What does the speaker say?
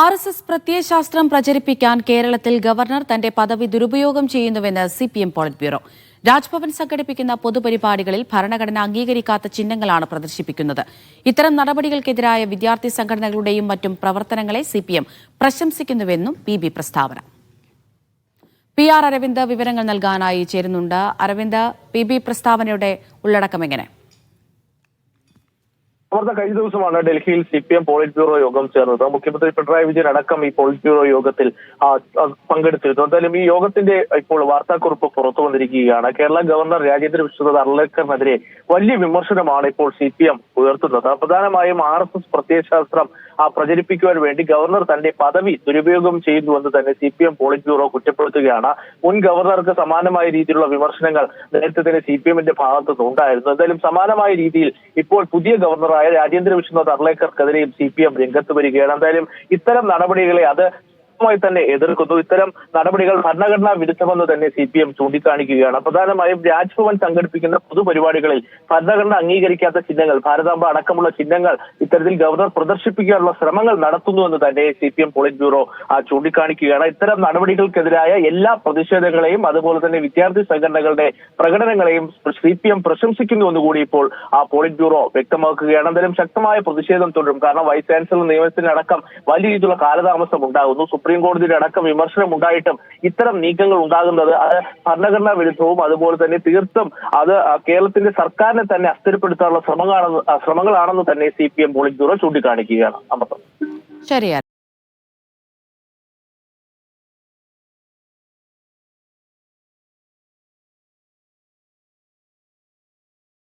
R S S പ്രത്യയശാസ്ത്രം പ്രചരിപ്പിക്കാൻ കേരളത്തിൽ governor തന്റെ പദവി ദുരുപയോഗം ചെയ്യുന്നുവെന്ന് C P M polit bureau Raj Bhavan സംഘടിപ്പിക്കുന്ന പൊതുപരിപാടികളിൽ ഭരണഘടന അംഗീകരിക്കാത്ത ചിഹ്നങ്ങളാണ് പ്രദർശിപ്പിക്കുന്നത്. ഇത്തരം നടപടികൾക്കെതിരായ വിദ്യാർത്ഥി സംഘടനകളുടെയും മറ്റും പ്രവർത്തനങ്ങളെ സി പി എം പ്രശംസിക്കുന്നുവെന്നും പി ബി പ്രസ്താവന. പി ആർ അരവിന്ദ് വിവരങ്ങൾ നൽകാനായി ചേരുന്നുണ്ട്. അരവിന്ദ് പി ബി പ്രസ്താവനയുടെ ഉള്ളടക്കം എങ്ങനെ? അമൃത കഴിഞ്ഞ ദിവസമാണ് ഡൽഹിയിൽ C P M polit bureau യോഗം ചേർന്നത്. മുഖ്യമന്ത്രി പിണറായി വിജയൻ അടക്കം ഈ പോളിറ്റ് ബ്യൂറോ യോഗത്തിൽ പങ്കെടുത്തിരുന്നു. എന്തായാലും ഈ യോഗത്തിന്റെ ഇപ്പോൾ വാർത്താക്കുറിപ്പ് പുറത്തു വന്നിരിക്കുകയാണ്. കേരള ഗവർണർ രാജേന്ദ്ര വിശ്വനാഥ് അർലേക്കറിനെതിരെ വലിയ വിമർശനമാണ് ഇപ്പോൾ സി പി എം ഉയർത്തുന്നത്. പ്രധാനമായും ആർ എസ് എസ് പ്രത്യയശാസ്ത്രം പ്രചരിപ്പിക്കുവാൻ വേണ്ടി ഗവർണർ തന്റെ പദവി ദുരുപയോഗം ചെയ്യുന്നുവെന്ന് തന്നെ C P M polit bureau കുറ്റപ്പെടുത്തുകയാണ്. മുൻ ഗവർണർക്ക് സമാനമായ രീതിയിലുള്ള വിമർശനങ്ങൾ നേരത്തെ തന്നെ സി പി എമ്മിന്റെ ഭാഗത്തുനിന്ന് ഉണ്ടായിരുന്നു. എന്തായാലും സമാനമായ രീതിയിൽ ഇപ്പോൾ പുതിയ ഗവർണറായ രാജേന്ദ്ര വിഷ്ണു അർലേക്കർക്കെതിരെയും സി പി എം രംഗത്ത് വരികയാണ്. എന്തായാലും ഇത്തരം നടപടികളെ അത് ശക്തമായി തന്നെ എതിർക്കുന്നു. ഇത്തരം നടപടികൾ ഭരണഘടനാ വിരുദ്ധമെന്ന് തന്നെ സി പി എം ചൂണ്ടിക്കാണിക്കുകയാണ്. പ്രധാനമായും രാജ്ഭവൻ സംഘടിപ്പിക്കുന്ന പൊതുപരിപാടികളിൽ ഭരണഘടന അംഗീകരിക്കാത്ത ചിഹ്നങ്ങൾ ഭാരതാംബ അടക്കമുള്ള ചിഹ്നങ്ങൾ ഇത്തരത്തിൽ ഗവർണർ പ്രദർശിപ്പിക്കാനുള്ള ശ്രമങ്ങൾ നടത്തുന്നുവെന്ന് തന്നെ C P M polit bureau ചൂണ്ടിക്കാണിക്കുകയാണ്. ഇത്തരം നടപടികൾക്കെതിരായ എല്ലാ പ്രതിഷേധങ്ങളെയും അതുപോലെ തന്നെ വിദ്യാർത്ഥി സംഘടനകളുടെ പ്രകടനങ്ങളെയും സി പി എം പ്രശംസിക്കുന്നുവെന്ന് കൂടി ഇപ്പോൾ ആ പോളിറ്റ് ബ്യൂറോ വ്യക്തമാക്കുകയാണ്. എന്തായാലും ശക്തമായ പ്രതിഷേധം തുടരും. കാരണം വൈസ് ചാൻസലർ നിയമനത്തിനടക്കം വലിയ രീതിയിലുള്ള കാലതാമസം ഉണ്ടാകുന്നു. സുപ്രീം കോടതിയുടെ അടക്കം വിമർശനം ഉണ്ടായിട്ടും ഇത്തരം നീക്കങ്ങൾ ഉണ്ടാകുന്നത് അത് ഭരണഘടനാ വിരുദ്ധവും അതുപോലെ തന്നെ തീർത്തും അത് കേരളത്തിന്റെ സർക്കാരിനെ തന്നെ അസ്ഥിരപ്പെടുത്താനുള്ള ശ്രമങ്ങളാണെന്ന് ശ്രമങ്ങളാണെന്ന് തന്നെ C P M polit bureau ചൂണ്ടിക്കാണിക്കുകയാണ്. Amritha. ശരി